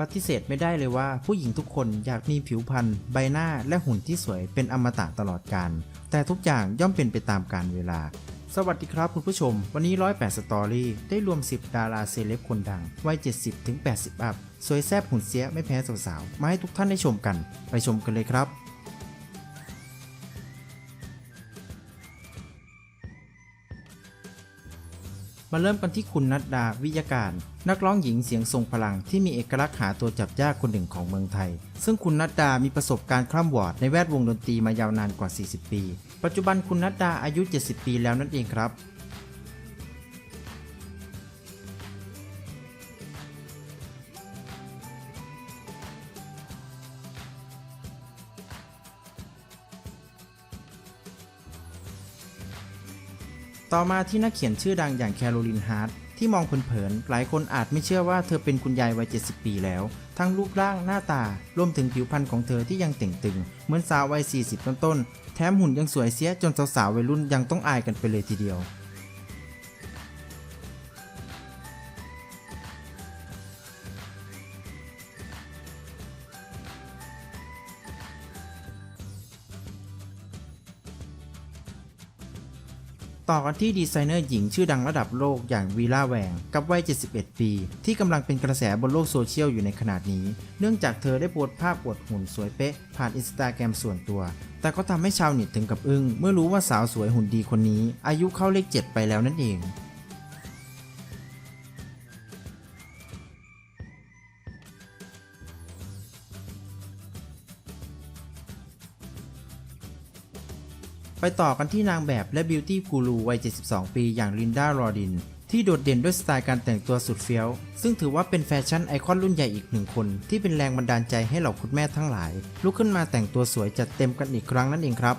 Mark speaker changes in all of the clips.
Speaker 1: ปฏิเสธไม่ได้เลยว่าผู้หญิงทุกคนอยากมีผิวพรรณใบหน้าและหุ่นที่สวยเป็นอมตะตลอดกาลแต่ทุกอย่างย่อมเป็นไปตามกาลเวลา สวัสดีครับคุณผู้ชม วันนี้ 108 สตอรี่ได้รวม 10 ดาราเซเลบคนดัง วัย 70-80 อัพ สวยแซ่บหุ่นเสียไม่แพ้สาวๆ มาให้ทุกท่านได้ชมกัน ไปชมกันเลยครับ มาเริ่มกันที่คุณนัดดาวิยาการ นักร้องหญิงเสียงทรงพลังที่มีเอกลักษณ์หาตัวจับยากคนหนึ่งของเมืองไทย ซึ่งคุณนัดดามีประสบการณ์คร่ำวอดในแวดวงดนตรีมายาวนานกว่า 40 ปี ปัจจุบันคุณนัดดาอายุ 70 ปีแล้วนั่นเองครับ ต่อมาที่นักเขียนชื่อดังอย่างแคโรลินฮาร์ดที่มองเผินๆหลายคนอาจไม่เชื่อว่าเธอเป็นคุณยายวัย 70 ปีแล้ว ทั้งรูปร่างหน้าตา รวมถึงผิวพรรณของเธอที่ยังเต่งตึง เหมือนสาววัย 40 ต้นๆ แถมหุ่นยังสวยเสียจนสาวๆวัยรุ่นยังต้องอายกันไปเลยทีเดียว ต่อกันที่ดีไซเนอร์หญิงชื่อดังระดับโลกอย่างวีล่าแวงกับวัย 71 ปี ที่กำลังเป็นกระแสบนโลกโซเชียลอยู่ในขนาดนี้ เนื่องจากเธอได้โพสต์ภาพอวดหุ่นสวยเป๊ะ ผ่านอินสตาแกรมส่วนตัว แต่ก็ทำให้ชาวเน็ตถึงกับอึ้ง เมื่อรู้ว่าสาวสวยหุ่นดีคนนี้ อายุเข้าเลข 7 ไปแล้วนั่นเอง ไปต่อกันที่นางแบบและบิวตี้กูรูวัย 72 ปีอย่างลินดารอดิน ที่โดดเด่นด้วยสไตล์การแต่งตัวสุดเฟี้ยว ซึ่งถือว่าเป็นแฟชั่นไอคอนรุ่นใหญ่อีกหนึ่งคน ที่เป็นแรงบันดาลใจให้เหล่าคุณแม่ทั้งหลาย ลุกขึ้นมาแต่งตัวสวยจัดเต็มกันอีกครั้งนั่นเองครับ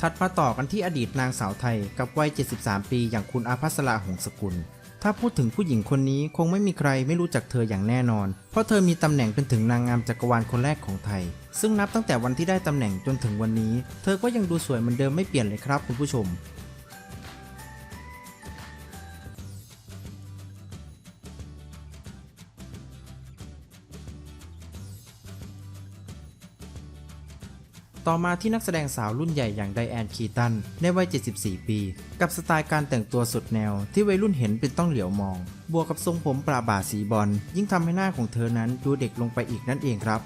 Speaker 1: ถัดมาต่อกันที่อดีตนางสาวไทยกับวัย 73 ปีอย่างคุณอาภัสราหงสกุล ถ้าพูดถึงผู้หญิงคนนี้คงไม่มีใครไม่รู้จักเธออย่างแน่นอน เพราะเธอมีตำแหน่งเป็นถึงนางงามจักรวาลคนแรกของไทย ซึ่งนับตั้งแต่วันที่ได้ตำแหน่งจนถึงวันนี้ เธอก็ยังดูสวยเหมือนเดิมไม่เปลี่ยนเลยครับคุณผู้ชม ต่อมาที่นักแสดงสาวรุ่นใหญ่อย่างไดแอนคีตันในวัย 74 ปี กับสไตล์การแต่งตัวสุดแนว ที่วัยรุ่นเห็นเป็นต้องเหลียวมอง บวกกับทรงผมปราบ่าสีบอลยิ่งทำให้หน้าของเธอนั้นดูเด็กลงไปอีกนั่นเองครับ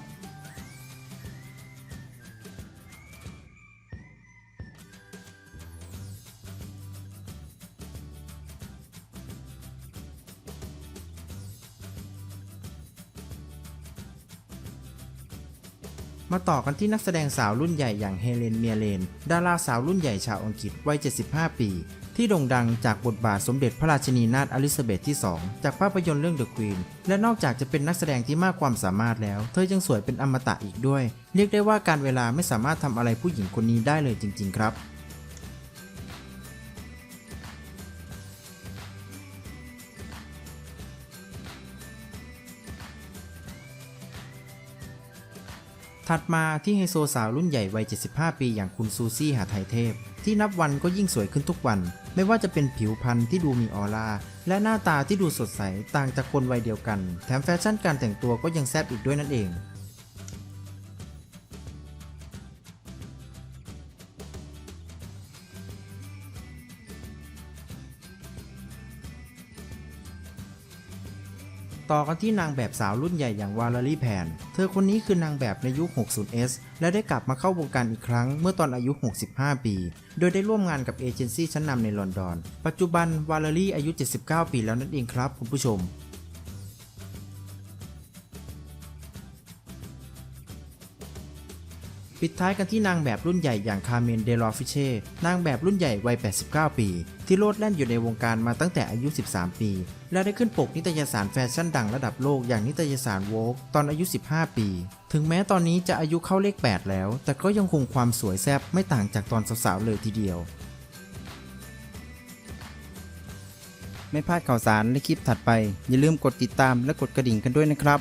Speaker 1: มาต่อกันที่นักแสดงสาวรุ่นใหญ่อย่างเฮเลนเมียเลน ดาราสาวรุ่นใหญ่ชาวอังกฤษวัย 75 ปี ที่โด่งดังจากบทบาทสมเด็จพระราชินีนาถอลิซาเบธที่ 2 จากภาพยนตร์เรื่อง The Queen และนอกจากจะเป็นนักแสดงที่มากความสามารถแล้ว เธอยังสวยเป็นอมตะอีกด้วย เรียกได้ว่าการเวลาไม่สามารถทำอะไรผู้หญิงคนนี้ได้เลยจริง ๆ ครับ ถัดมาที่ไฮโซสาวรุ่นใหญ่วัย 75 ปีอย่างคุณซูซี่หาไทยเทพ ที่นับวันก็ยิ่งสวยขึ้นทุกวัน ไม่ว่าจะเป็นผิวพรรณที่ดูมีออร่า และหน้าตาที่ดูสดใสต่างจากคนวัยเดียวกัน แถมแฟชั่นการแต่งตัวก็ยังแซ่บอีกด้วยนั่นเอง ต่อกันที่นางแบบสาวรุ่นใหญ่อย่างวาลรีแพน เธอคนนี้คือนางแบบในยุค 60s และได้กลับมาเข้าวงการอีกครั้งเมื่อตอนอายุ 65 ปี โดยได้ร่วมงานกับเอเจนซี่ชั้นนำในลอนดอน ปัจจุบันวาลรีอายุ 79 ปีแล้วนั่นเองครับคุณผู้ชม ปิดท้ายกันที่นางแบบรุ่นใหญ่อย่างคาร์เมนเดลอฟิเช่ นางแบบรุ่นใหญ่วัย 89 ปี ที่โลดแล่นอยู่ในวงการมาตั้งแต่อายุ 13 ปี และได้ขึ้นปกนิตยสารแฟชั่นดังระดับโลกอย่างนิตยสารโวกตอนอายุ 15 ปี ถึงแม้ตอนนี้จะอายุเข้าเลข 8 แล้ว แต่ก็ยังคงความสวยแซ่บไม่ต่างจากตอนสาวๆเลยทีเดียว ไม่พลาดข่าวสารในคลิปถัดไป อย่าลืมกดติดตามและกดกระดิ่งกันด้วยนะครับ